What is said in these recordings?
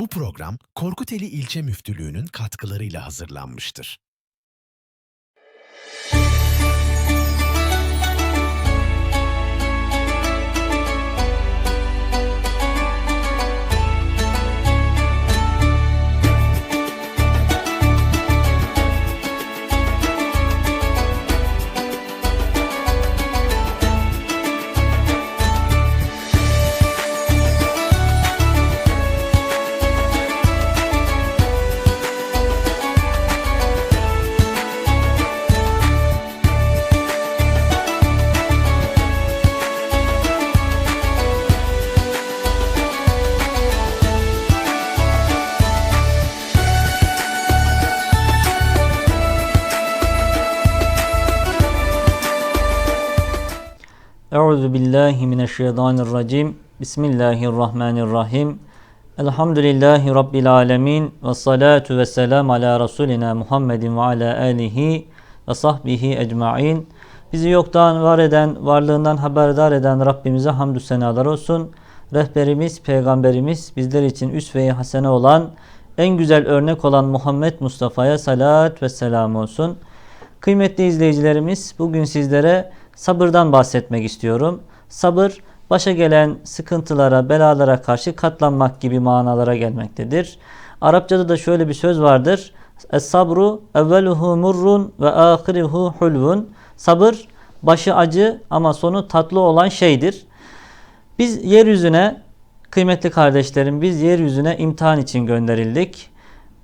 Bu program Korkuteli İlçe Müftülüğü'nün katkılarıyla hazırlanmıştır. Euzu billahi mineşşeytanirracim. Bismillahirrahmanirrahim. Elhamdülillahi rabbil alamin ve salatu ve selam ala rasulina Muhammedin ve ala alihi ve sahbihi ecmaîn. Bizi yoktan var eden, varlığından haberdar eden Rabbimize hamdü senalar olsun. Rehberimiz, peygamberimiz, bizler için üsve-i hasene olan, en güzel örnek olan Muhammed Mustafa'ya salat ve selam olsun. Kıymetli izleyicilerimiz, bugün sizlere sabırdan bahsetmek istiyorum. Sabır, başa gelen sıkıntılara, belalara karşı katlanmak gibi manalara gelmektedir. Arapçada da şöyle bir söz vardır. Es-sabru evveluhu murrun ve ahiruhu hulvun. Sabır, başı acı ama sonu tatlı olan şeydir. Biz yeryüzüne, kıymetli kardeşlerim, biz yeryüzüne imtihan için gönderildik.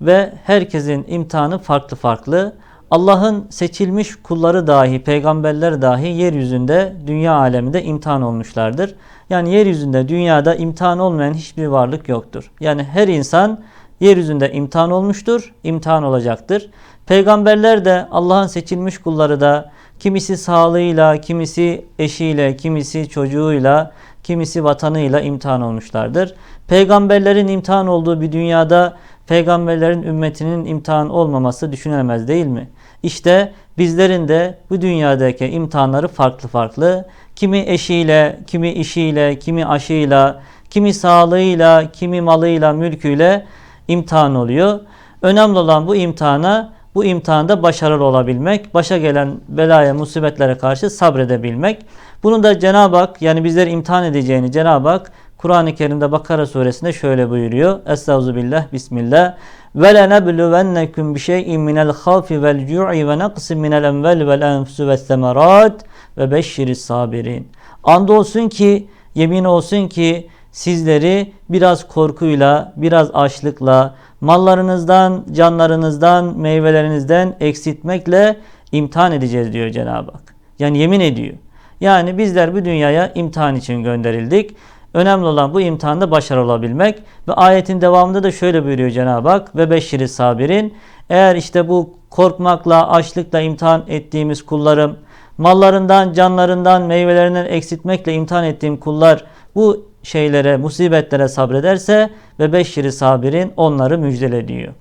Ve herkesin imtihanı farklı farklı. Allah'ın seçilmiş kulları dahi, peygamberler dahi yeryüzünde, dünya aleminde imtihan olmuşlardır. Yani yeryüzünde, dünyada imtihan olmayan hiçbir varlık yoktur. Yani her insan yeryüzünde imtihan olmuştur, imtihan olacaktır. Peygamberler de Allah'ın seçilmiş kulları da kimisi sağlığıyla, kimisi eşiyle, kimisi çocuğuyla, kimisi vatanıyla imtihan olmuşlardır. Peygamberlerin imtihan olduğu bir dünyada peygamberlerin ümmetinin imtihan olmaması düşünülemez değil mi? İşte bizlerin de bu dünyadaki imtihanları farklı farklı. Kimi eşiyle, kimi işiyle, kimi aşıyla, kimi sağlığıyla, kimi malıyla, mülküyle imtihan oluyor. Önemli olan bu imtihana, bu imtihanda başarılı olabilmek, başa gelen belaya, musibetlere karşı sabredebilmek. Bunu da Cenab-ı Hak yani bizleri imtihan edeceğini Cenab-ı Hak Kur'an-ı Kerim'de Bakara suresinde şöyle buyuruyor. Estağfirullah, Bismillah. Ve lenebluvennekum bi şey'in minel havfi vel cu'i ve naqsin minel envel vel enfusu ve semerat ve beşşiris sabirin. Andolsun ki, yemin olsun ki sizleri biraz korkuyla, biraz açlıkla, mallarınızdan, canlarınızdan, meyvelerinizden eksiltmekle imtihan edeceğiz diyor Cenab-ı Hak. Yani yemin ediyor. Yani bizler bu dünyaya imtihan için gönderildik. Önemli olan bu imtihanda başarılı olabilmek. Ve ayetin devamında da şöyle buyuruyor Cenab-ı Hak. Ve beşşiri sabirin. Eğer işte bu korkmakla, açlıkla imtihan ettiğimiz kullarım, mallarından, canlarından, meyvelerinden eksiltmekle imtihan ettiğim kullar bu şeylere, musibetlere sabrederse ve beşşiri sabirin onları müjdele diyor.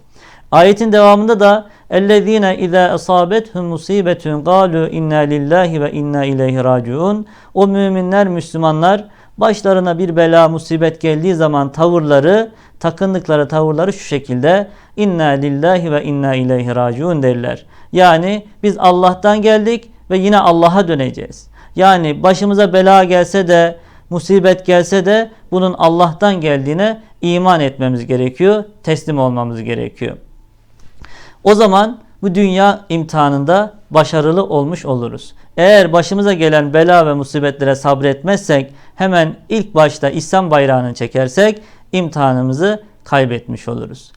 Ayetin devamında da اَلَّذ۪ينَ اِذَا اَصَابَتْهُمْ مُصِيبَةٌ قَالُوا اِنَّا لِلّٰهِ ve inna ileyhi raciun. O müminler, Müslümanlar başlarına bir bela, musibet geldiği zaman tavırları, takındıkları tavırları şu şekilde inna lillahi ve inna ileyhi raciun derler. Yani biz Allah'tan geldik ve yine Allah'a döneceğiz. Yani başımıza bela gelse de, musibet gelse de bunun Allah'tan geldiğine iman etmemiz gerekiyor, teslim olmamız gerekiyor. O zaman bu dünya imtihanında başarılı olmuş oluruz. Eğer başımıza gelen bela ve musibetlere sabretmezsek, hemen ilk başta İslam bayrağını çekersek imtihanımızı kaybetmiş oluruz.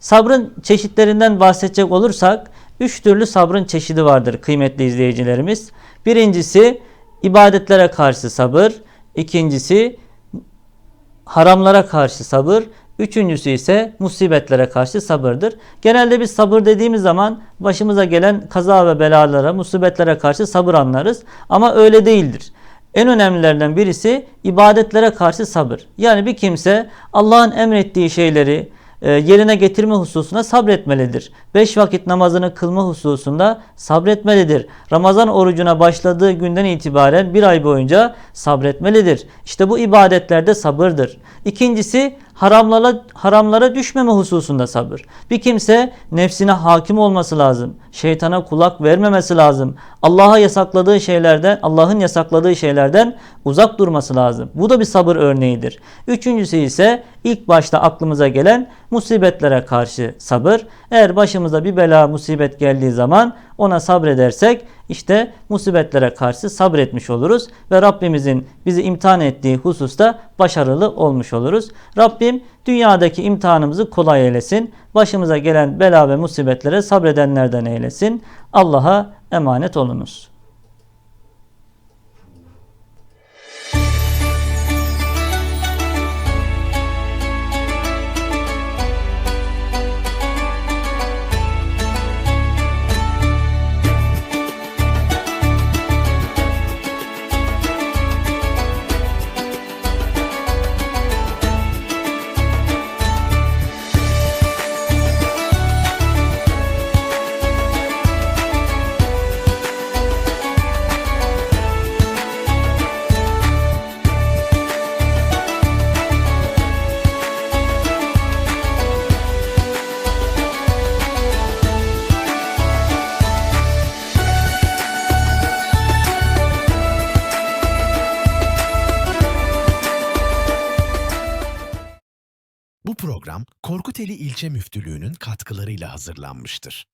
Sabrın çeşitlerinden bahsedecek olursak, üç türlü sabrın çeşidi vardır kıymetli izleyicilerimiz. Birincisi ibadetlere karşı sabır, ikincisi haramlara karşı sabır, Üçüncüsü ise musibetlere karşı sabırdır. Genelde biz sabır dediğimiz zaman başımıza gelen kaza ve belalara, musibetlere karşı sabır anlarız. Ama öyle değildir. En önemlilerinden birisi ibadetlere karşı sabır. Yani bir kimse Allah'ın emrettiği şeyleri e, yerine getirme hususuna sabretmelidir. Beş vakit namazını kılma hususunda sabretmelidir. Ramazan orucuna başladığı günden itibaren bir ay boyunca sabretmelidir. İşte bu ibadetlerde sabırdır. İkincisi haramlara, haramlara düşmeme hususunda sabır. Bir kimse nefsine hakim olması lazım. Şeytana kulak vermemesi lazım. Allah'a yasakladığı şeylerden, Allah'ın yasakladığı şeylerden uzak durması lazım. Bu da bir sabır örneğidir. Üçüncüsü ise ilk başta aklımıza gelen musibetlere karşı sabır. Eğer başımıza bir bela musibet geldiği zaman ona sabredersek işte musibetlere karşı sabretmiş oluruz ve Rabbimizin bizi imtihan ettiği hususta başarılı olmuş oluruz. Rabbim dünyadaki imtihanımızı kolay eylesin. Başımıza gelen bela ve musibetlere sabredenlerden eylesin. Allah'a emanet olunuz. Program Korkuteli İlçe Müftülüğü'nün katkılarıyla hazırlanmıştır.